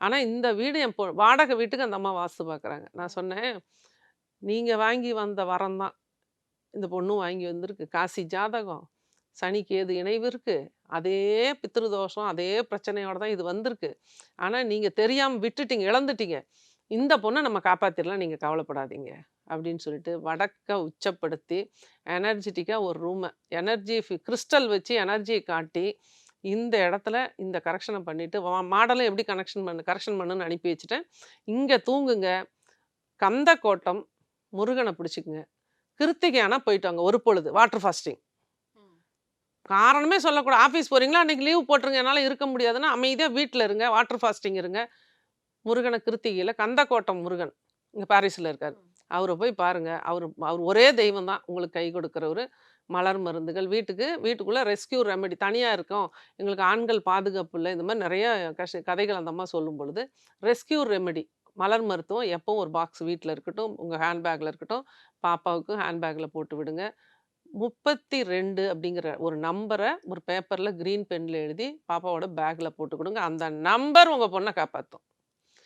ஆனால் இந்த வீடு என் பொ வாடகை வீட்டுக்கு அந்த அம்மா வாஸ்து பார்க்குறாங்க. நான் சொன்னேன், நீங்கள் வாங்கி வந்த வரம் தான். இந்த பொண்ணும் வாங்கி வந்திருக்கு. காசி ஜாதகம். சனிக்கு ஏது இணைவு இருக்குது அதே பித்திருதோஷம் அதே பிரச்சனையோட தான் இது வந்திருக்கு. ஆனால் நீங்கள் தெரியாமல் விட்டுட்டீங்க, இழந்துட்டீங்க. இந்த பொண்ணை நம்ம காப்பாற்றிடலாம் நீங்கள் கவலைப்படாதீங்க." அப்படின்னு சொல்லிட்டு வடக்க உச்சப்படுத்தி, எனர்ஜெட்டிக்காக ஒரு ரூமை எனர்ஜி ஃபி கிறிஸ்டல் வச்சு எனர்ஜியை காட்டி, இந்த இடத்துல இந்த கரெக்ஷன பண்ணிட்டு, வ மாடலும் எப்படி கனெக்ஷன் பண்ணு கரெக்ஷன் பண்ணுன்னு அனுப்பி வச்சுட்டேன். இங்க தூங்குங்க. கந்தக்கோட்டம் முருகன பிடிச்சுக்குங்க. கிருத்திகை ஆனா போயிட்டு வாங்க. ஒரு பொழுது வாட்டர் ஃபாஸ்டிங். காரணமே சொல்லக்கூடாது. ஆஃபீஸ் போறீங்களா? அன்னைக்கு லீவ் போட்டுருங்க. என்னால இருக்க முடியாதுன்னா, அமைதியா வீட்ல இருங்க. வாட்டர் ஃபாஸ்டிங் இருங்க. முருகன கிருத்திகையில கந்தக்கோட்டம் முருகன். இங்க பாரிஸ்ல இருக்காரு. அவரை போய் பாருங்கள் அவர் அவர் ஒரே தெய்வம் தான் உங்களுக்கு கை கொடுக்குறவர் மலர் மருந்துகள் வீட்டுக்கு வீட்டுக்குள்ளே ரெஸ்கியூ ரெமெடி தனியாக இருக்கும் எங்களுக்கு ஆண்கள் பாதுகாப்பு இல்லை இந்த மாதிரி நிறைய கஷ கதைகள் அந்த அம்மா சொல்லும் பொழுது, ரெஸ்கியூ ரெமெடி மலர் மருத்துவம் எப்பவும் ஒரு பாக்ஸ் வீட்டில் இருக்கட்டும். உங்கள் ஹேண்ட் இருக்கட்டும். பாப்பாவுக்கு ஹேண்ட் போட்டு விடுங்க. 32 அப்படிங்கிற ஒரு நம்பரை ஒரு பேப்பரில் க்ரீன் பெனில் எழுதி பாப்பாவோட பேக்கில் போட்டு கொடுங்க அந்த நம்பர் உங்கள் பொண்ணை காப்பாற்றும்